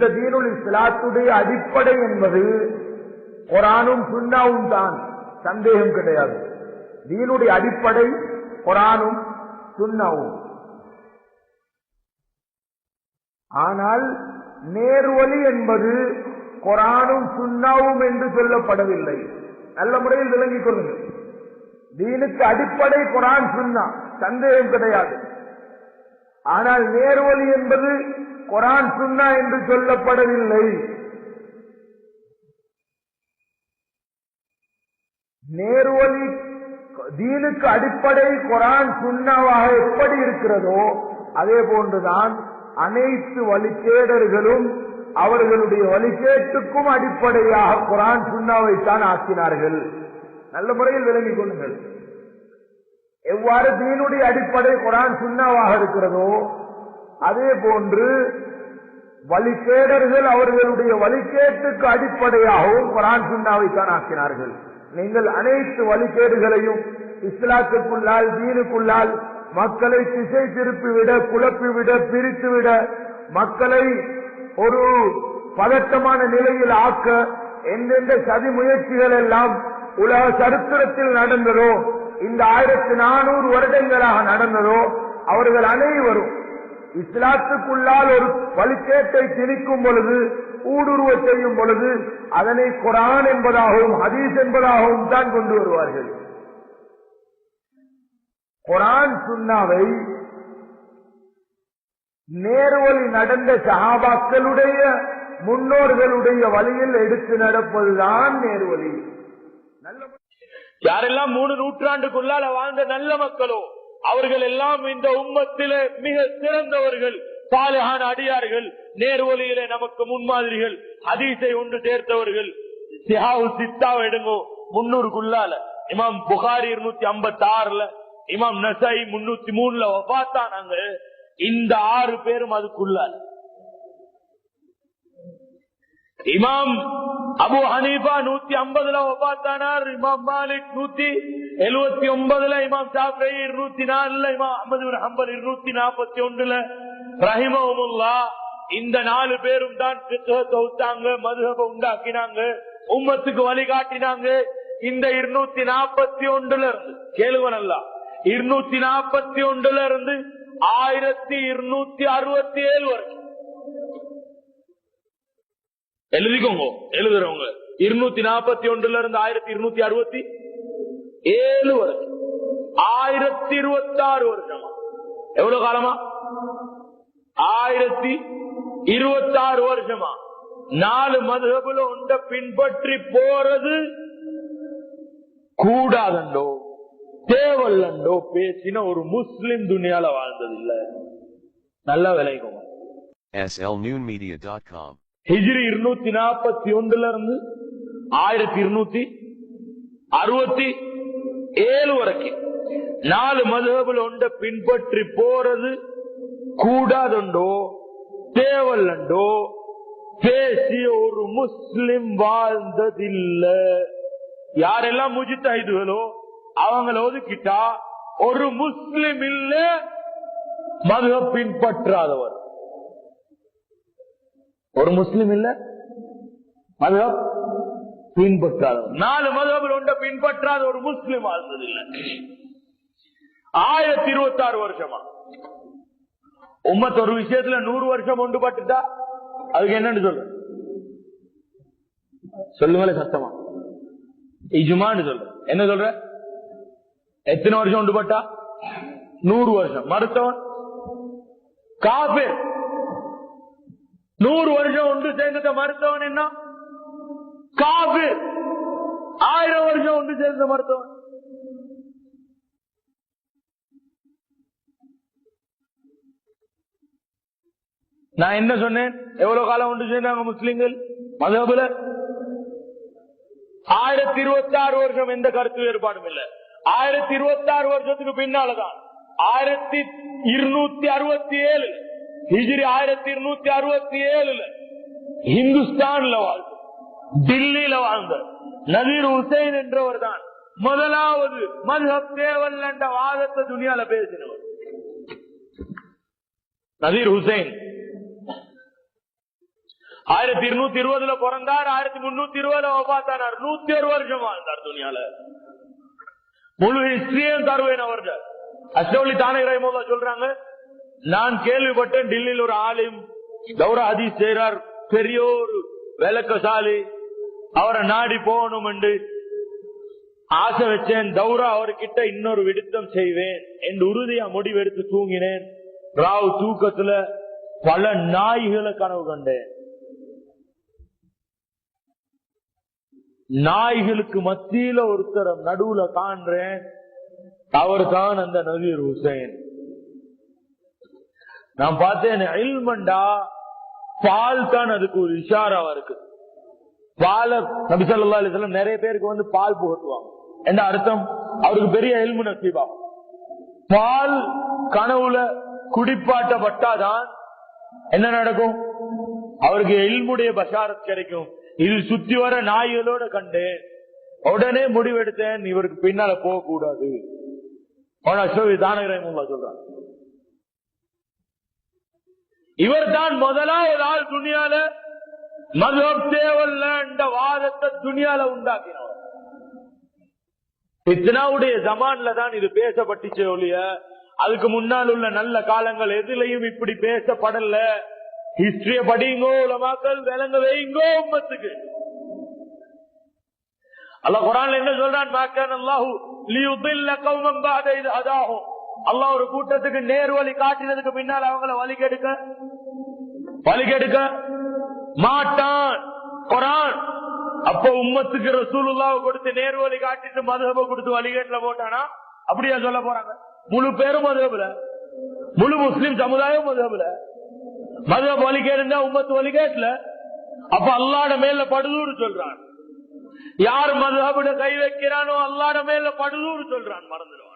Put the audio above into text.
இந்த தீனுல் இஸ்லாத்துடைய அடிப்படை என்பது குரானும் சுண்ணாவும் தான். சந்தேகம் கிடையாது. தீனுடைய அடிப்படை குரானும் சுண்ணாவும் ஆனால் நேர்வழி என்பது குரானும் சுண்ணாவும் என்று சொல்லப்படவில்லை. நல்ல முறையில் விளங்கிக் கொள்ளுங்கள். தீனுக்கு அடிப்படை குரான் சுண்ணா சந்தேகம் கிடையாது. ஆனால் நேர்வழி என்பது குரான் சுண்ணா என்று சொல்லப்படவில்லை. நேர்வழி தீனுக்கு அடிப்படை குரான் சுண்ணாவாக எப்படி இருக்கிறதோ அதே போன்றுதான் அனைத்து வழிகேடர்களும் அவர்களுடைய வழிகேட்டுக்கும் அடிப்படையாக குரான் சுண்ணாவைத்தான் ஆக்கினார்கள். நல்ல முறையில் விளங்கிக் கொள்ளுங்கள். எவ்வாறு தீனுடைய அடிப்படை குரான் சுண்ணாவாக இருக்கிறதோ அதே போன்று வழிகேடர்கள் அவர்களுடைய வழிகேட்டுக்கு அடிப்படையாகவும் குரான் சுண்ணாவைத்தான் ஆக்கினார்கள். நீங்கள் அனைத்து வழிகேடுகளையும் இஸ்லாத்துக்குள்ளால் தீனுக்குள்ளால் மக்களை திசை திருப்பிவிட குழப்பிவிட பிரித்துவிட மக்களை ஒரு பதட்டமான நிலையில் ஆக்க எந்தெந்த சதி முயற்சிகள் எல்லாம் உலக சரித்திரத்தில் நடந்ததோ இந்த ஆயிரத்தி நானூறு வருடங்களாக நடந்ததோ அவர்கள் அனைவரும் இஸ்லாத்துக்குள்ளால் ஒரு வழிகேட்டை திணிக்கும் பொழுது ஊடுருவ செய்யும் பொழுது அதனை குரான் என்பதாகவும் ஹதீஸ் என்பதாகவும் தான் கொண்டு வருவார்கள். குரான் சுண்ணாவை நேர்வழி நடந்த சகாபாக்களுடைய முன்னோர்களுடைய வழியில் எடுத்து நடப்பதுதான் நேர்வழி. நல்ல யாரெல்லாம் மூணு நூற்றாண்டுக்குள்ளால வாழ்ந்த நல்ல மக்களோ அவர்கள் எல்லாம் இந்த உம்மத்தில மிக சிறந்தவர்கள் பாலகான அடியார்கள் நேர்வழியிலே நமக்கு முன்மாதிரிகள் அதிசை ஒன்று சேர்த்தவர்கள். சிஹாவு சித்தாவை எடுங்கோ முன்னூறுக்குள்ளால. இமாம் புகாரி இருநூத்தி ஐம்பத்தி ஆறுல இமாம் நசை முன்னூத்தி மூணுல பார்த்தானாங்க இந்த ஆறு பேரும் அதுக்குள்ளால. இமாம் அபு ஹனீஃபா நூத்தி ஐம்பதுல ஒப்பாத்தானார் இமாம் மாலிக் நூத்தி எழுபத்தி ஒன்பதுல இமாம் ஷாஃபி இருநூத்தி நாலுல இமாம் அஹமது ஹம்பல் இருநூத்தி நாற்பத்தி ஒன்றுல. ரஹிமஹமுல்லா இந்த நாலு பேரும் தான் தொகுத்தாங்க மதுகப உண்டாக்கினாங்க உம்மத்துக்கு வழிகாட்டினாங்க. இந்த இருநூத்தி நாற்பத்தி ஒன்றுல இருந்து கேளுவனல்லா இருநூத்தி நாற்பத்தி ஒன்றுல இருந்து ஆயிரத்தி இருநூத்தி அறுபத்தி ஏழு வரைக்கும். எழுதிக்கோங்க எழுதுறவங்க. இருநூத்தி நாற்பத்தி ஒன்றுல இருந்து ஆயிரத்தி இருநூத்தி அறுபத்தி ஏழு வருஷம். ஆயிரத்தி இருபத்தி ஆறு வருஷமா? எவ்வளவு காலமா? ஆயிரத்தி இருபத்தி ஆறு வருஷமா? நாலு மதுகபுல உண்ட பின்பற்றி போறது கூடாதண்டோ தேவல்லண்டோ பேசின ஒரு முஸ்லிம் துணியால வாழ்ந்தது இல்ல நல்லா விளைக்கும் slnoonmedia.com. ஹிஜ்ரி இருநூத்தி நாற்பத்தி ஒன்றுல இருந்து ஆயிரத்தி இருநூத்தி அறுபத்தி ஏழு வரைக்கும். நாலு மதுகபுல ஒன்ற பின்பற்றி போறது கூடாதுண்டோ தேவல்லண்டோ? பேசிய ஒரு முஸ்லிம் வாழ்ந்ததில்ல. யாரெல்லாம் முஜித்தாயுதுகளோ அவங்கள ஒதுக்கிட்டா ஒரு முஸ்லிம் இல்ல மதுக பின்பற்றாதவர். ஒரு முஸ்லிம் இல்ல? மதுவப் பின்பற்றாத நாலு மதுகபில் ஒன்ற பின்பற்றாத ஒரு முஸ்லிம் வாழ்ந்தது இல்ல. ஆயிரத்தி இருபத்தி ஆறு வருஷமா. உம்மத் ஒரு விஷயத்துல நூறு வருஷம் ஒன்றுபட்டுட்டா அதுக்கு என்னன்னு சொல்லு. சொல்லுங்களே சத்தமா. இஜுமான்னு சொல்ற என்ன சொல்ற? எத்தனை வருஷம் ஒன்றுபட்டா நூறு வருஷம். மருத்துவன் காபீர் நூறு வருஷம் ஒன்று சேர்ந்த மருத்துவன் என்ன? காபீர் ஆயிரம் வருஷம் ஒன்று சேர்ந்த மருத்துவன். நான் என்ன சொன்னேன்? எவ்வளவு காலம் ஒன்று சேர்ந்தாங்க முஸ்லிம்கள்? மதபுல ஆயிரத்தி இருபத்தி ஆறு வருஷம் எந்த கருத்து வேறுபாடும் இல்ல. ஆயிரத்தி இருபத்தி ஆறு வருஷத்துக்கு பின்னாலதான். ஆயிரத்தி இருநூத்தி அறுபத்தி ஏழு ஹிஜிரி ஆயிரத்தி இருநூத்தி அறுபத்தி ஏழுல இந்துஸ்தான்ல வாழ்ந்த டில்லியில வாழ்ந்த நதீர் ஹுசைன் என்றவர் தான் முதலாவது மதுஹப் தேவல் என்ற வாதத்தை துணியால பேசினவர். நதீர் ஹுசைன் ஆயிரத்தி இருநூத்தி இருபதுல பிறந்தார் ஆயிரத்தி முன்னூத்தி இருபதுல பார்த்தார் நூத்தி ஒரு வருஷம் வாழ்ந்தார் துணியால. முழு ஹிஸ்டரியும் தருவேன் அவர்கள் அசௌலி தானே ரஹிமுல்லா சொல்றாங்க நான் கேள்விப்பட்டேன் டெல்லியில் ஒரு ஆலயம் கௌரவ ஹதீஸ் செய்கிறார் பெரிய விளக்கசாலி அவரை நாடி போகணும் என்று ஆசை வச்சேன் தௌரா அவர்கிட்ட இன்னொரு விடுத்தம் செய்வேன் என்று உறுதியா முடிவெடுத்து தூங்கினேன். ராவ் தூக்கத்துல பல நாய்களை கனவு கண்டேன். நாய்களுக்கு மத்தியில ஒருத்தரம் நடுவுல காண்றேன் அவர் தான் அந்த நவீர் ஹுசைன். நான் பார்த்தேன் இல்மண்டா பால் தான் அதுக்கு ஒரு இஷாராவா இருக்கு. பால நபிசல்லா நிறைய பேருக்கு வந்து பால் புகட்டுவாங்க. என்ன அர்த்தம்? அவருக்கு பெரிய எல்மு நசீபா. பால் கனவுல குடிப்பாட்டப்பட்டாதான் என்ன நடக்கும்? அவருக்கு எல்முடைய பசாரத் கிடைக்கும். இது சுத்தி வர நாய்களோட கண்டு உடனே முடிவெடுத்தேன் இவருக்கு பின்னால போக கூடாது தானகிரகமுல்லா சொல்றான் இவர் தான் முதலா ஏதாவது துணியால மதம் தேவல்ல என்ற வாதத்தை துணியால உண்டாக்கினவர். இத்தனாவுடைய ஜமான்ல தான் இது பேசப்பட்டுச்சு ஒழிய அதுக்கு முன்னால் உள்ள நல்ல காலங்கள் எதுலையும் இப்படி பேசப்படல. ஹிஸ்டரிய படிங்கோ உலமாக்கள் விளங்க வைங்கோ உம்மத்துக்கு. அல்ல குரான் என்ன சொல்றான்? மாக்கான் அல்லாஹு லியுதில்ல கௌமம் பாதை இது அதாகும் அல்லாஹ் ஒரு கூட்டத்துக்கு நேர் வழி காட்டினதுக்கு பின்னால் அவங்கள வழி கெடுக்க? வழி கெடுக்க? மாட்டான். குரான். அப்ப உம்மத்துக்கு ரசூலுல்லாவை கொடுத்து நேர் வழி காட்டிட்டு மதுகப கொடுத்து வழிகேட்டுல போட்டானா? அப்படியா சொல்ல போறாங்க. முழு பேரும் மதுகபுல முழு முஸ்லிம் சமுதாயம் மதுகபுல மதுகப் வழிகேடுந்தா உம்மத்து வழிகேட்டுல அப்ப அல்லாட மேல படுதூர் சொல்றான். யார் மதுஹபுட கை வைக்கிறானோ அல்லாட மேல படுதூர் சொல்றான் மறந்துடுவான்.